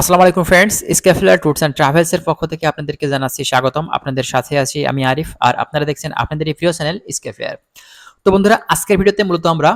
আসসালামু আলাইকুম ফ্রেন্ডস স্ক্যাফুলার ট্যুরস অ্যান্ড ট্রাভেলসের পক্ষ থেকে আপনাদেরকে জানাচ্ছি স্বাগতম। আপনাদের সাথে আছি আমি আরিফ, আর আপনারা দেখছেন আপনাদের প্রিয় চ্যানেল স্ক্যাফেয়ার তো বন্ধুরা, আজকের ভিডিওতে মূলত আমরা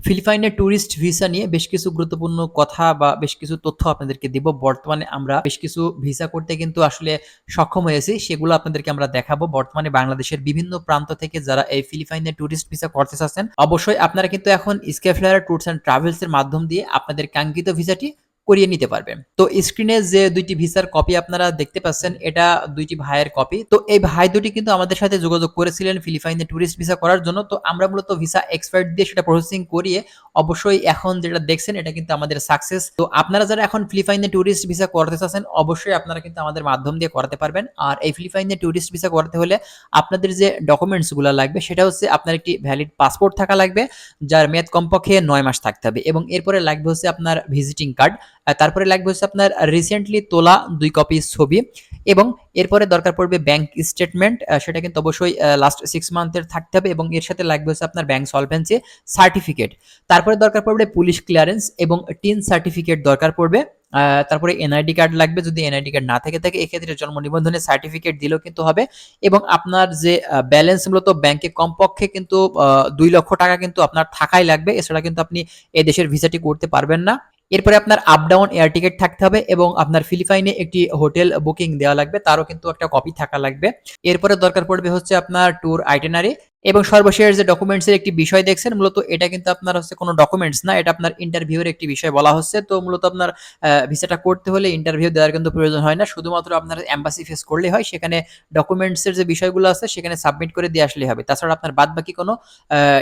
ফিলিপাইনের ট্যুরিস্ট ভিসা নিয়ে বেশ কিছু গুরুত্বপূর্ণ কথা বা বেশ কিছু তথ্য আপনাদেরকে দিব। বর্তমানে আমরা বেশ কিছু ভিসা করতে কিন্তু আসলে সক্ষম হয়েছি, সেগুলো আপনাদেরকে আমরা দেখাবো। বর্তমানে বাংলাদেশের বিভিন্ন প্রান্ত থেকে যারা এই ফিলিপাইনের ট্যুরিস্ট ভিসা করতে চাচ্ছেন, অবশ্যই আপনারা কিন্তু এখন স্কেফ্লার ট্যুরস অ্যান্ড ট্রাভেলস এর মাধ্যম দিয়ে আপনাদের কাঙ্ক্ষিত ভিসাটি করিয়ে নিতে পারবেন তো স্ক্রিনে যে দুইটি ভিসার কপি আপনারা দেখতে পাচ্ছেন, এটা দুইটি ভাইয়ের কপি তো এই ভাই দুটি কিন্তু আমাদের সাথে যোগাযোগ করেছিলেন ফিলিপাইনে ট্যুরিস্ট ভিসা করার জন্য। তো আমরা মূলত ভিসা এক্সপায়ার দিয়ে সেটা প্রসেসিং করিয়ে অবশ্যই এখন যেটা দেখছেন, এটা কিন্তু আমাদের সাকসেস তো আপনারা যারা এখন ফিলিপাইনে ট্যুরিস্ট ভিসা করতে চাচ্ছেন, অবশ্যই আপনারা কিন্তু আমাদের মাধ্যম দিয়ে করাতে পারবেন। আর এই ফিলিপাইনে ট্যুরিস্ট ভিসা করতে হলে আপনাদের যে ডকুমেন্টসগুলো লাগবে, সেটা হচ্ছে আপনার একটি ভ্যালিড পাসপোর্ট থাকা লাগবে, যার মেয়াদ কমপক্ষে নয় মাস থাকতে হবে। এবং এরপরে লাগবে হচ্ছে আপনার ভিজিটিং কার্ড তারপরে লাগবে হচ্ছে আপনার রিসেন্টলি তোলা দুই কপি ছবি এবং এরপরে দরকার পড়বে ব্যাংক স্টেটমেন্ট সেটা কিন্তু অবশ্যই লাস্ট সিক্স মান্থের থাকতে হবে এবং এর সাথে লাগবে হচ্ছে আপনার ব্যাংক সলভেন্সি সার্টিফিকেট তারপরে দরকার পড়বে পুলিশ ক্লিয়ারেন্স এবং টিন সার্টিফিকেট দরকার পড়বে তারপরে এনআইডি কার্ড লাগবে, যদি এনআইডি কার্ড না থেকে থাকে, এক্ষেত্রে জন্ম নিবন্ধনের সার্টিফিকেট দিলেও কিন্তু হবে এবং আপনার যে ব্যালেন্স মূলত ব্যাংকে কমপক্ষে কিন্তু দুই লক্ষ টাকা কিন্তু আপনার থাকাই লাগবে, এছাড়া কিন্তু আপনি এদেশের ভিসাটি করতে পারবেন না। এরপরে আপনার আপ ডাউন এয়ার টিকিট থাকতে হবে এবং আপনার ফিলিপাইনে একটি হোটেল বুকিং দেওয়া লাগবে, তারও কিন্তু একটা কপি থাকা লাগবে। এরপরে দরকার পড়বে হচ্ছে আপনার ট্যুর আইটেনারি এবং সর্বশেষ যে ডকুমেন্টস এর একটি বিষয় দেখছেন, মূলত এটা কিন্তু আপনার হচ্ছে কোনো ডকুমেন্টস না, এটা আপনার ইন্টারভিউয়ের একটি বিষয় বলা হচ্ছে। তো মূলত আপনার ভিসাটা করতে হলে ইন্টারভিউ দেওয়ার কিন্তু প্রয়োজন হয় না, শুধুমাত্র আপনার এম্বাসি ফেস করলে হয়, সেখানে ডকুমেন্টস এর যে বিষয়গুলো আছে, সেখানে সাবমিট করে দিয়ে আসলে হবে। তাছাড়া আপনার বাদ বাকি কোনো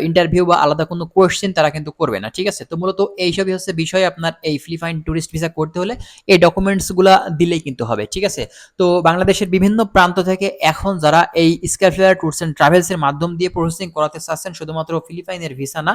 ইন্টারভিউ বা আলাদা কোনো কোয়েশ্চেন তারা কিন্তু করবে না, ঠিক আছে? তো মূলত এইসবই হচ্ছে বিষয় আপনার এই ফিলিপাইন ট্যুরিস্ট ভিসা করতে হলে, এই ডকুমেন্টসগুলো দিলেই কিন্তু হবে, ঠিক আছে? তো বাংলাদেশের বিভিন্ন প্রান্ত থেকে এখন যারা এই স্কাইফ্লায়ার ট্যুরস অ্যান্ড ট্রাভেলসের মাধ্যম দিয়ে প্রসেসিং করাতে চাচ্ছেন শুধুমাত্র ফিলিপাইনের ভিসা না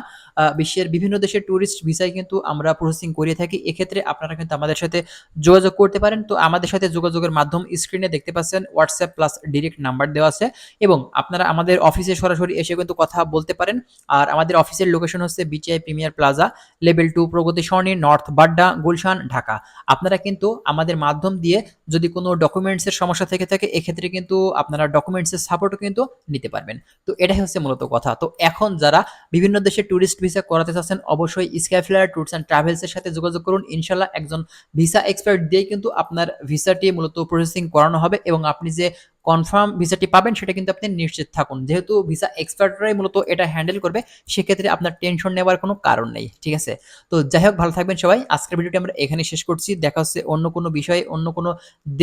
বিশ্বের বিভিন্ন দেশের ট্যুরিস্ট ভিসায় কিন্তু আমরা প্রসেসিং করিয়ে থাকি। এক্ষেত্রে আপনারা কিন্তু আমাদের সাথে যোগাযোগ করতে পারেন। তো আমাদের সাথে যোগাযোগের মাধ্যম স্ক্রিনে দেখতে পাচ্ছেন হোয়াটসঅ্যাপ প্লাস ডিরেক্ট নাম্বার দেওয়া আছে এবং আপনারা আমাদের অফিসে সরাসরি এসে কিন্তু কথা বলতে পারেন। আর আমাদের অফিসের লোকেশন হচ্ছে BTI premier plaza level two Pragati Sarani north Badda Gulshan, Dhaka. আপনারা কিন্তু আমাদের মাধ্যম দিয়ে যদি কোনো ডকুমেন্টসের সমস্যা থেকে থাকে, এক্ষেত্রে কিন্তু আপনারা ডকুমেন্টসের সাপোর্টও কিন্তু নিতে পারবেন। তো এটাই হচ্ছে মূলত কথা। তো এখন যারা বিভিন্ন দেশে ট্যুরিস্ট ভিসা করাতে চাচ্ছেন, অবশ্যই স্কাইফ্লায়ার ট্যুরস অ্যান্ড ট্রাভেলসের সাথে যোগাযোগ করুন। ইনশাল্লাহ একজন ভিসা এক্সপার্ট দিয়ে কিন্তু আপনার ভিসাটি মূলত প্রসেসিং করানো হবে এবং আপনি যে কনফার্ম ভিসাটি পাবেন, সেটা কিন্তু আপনি নিশ্চিত থাকুন। যেহেতু ভিসা এক্সপার্টরাই মূলত এটা হ্যান্ডেল করবে, সেক্ষেত্রে আপনার টেনশন নেওয়ার কোনো কারণ নেই, ঠিক আছে? তো যাই হোক, ভালো থাকবেন সবাই। আজকের ভিডিওটি আমরা এখানে শেষ করছি। দেখা হচ্ছে অন্য কোনো বিষয়ে, অন্য কোনো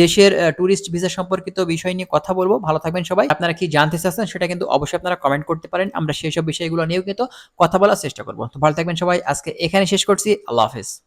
দেশের ট্যুরিস্ট ভিসা সম্পর্কিত বিষয় নিয়ে কথা বলব। ভালো থাকবেন সবাই। আপনারা কি জানতে চাচ্ছেন, সেটা কিন্তু অবশ্যই আপনারা কমেন্ট করতে পারেন। আমরা সেই সব বিষয়গুলো নিয়েও কিন্তু কথা বলার চেষ্টা করব। তো ভালো থাকবেন সবাই। আজকে এখানে শেষ করছি। আল্লাহ হাফেজ।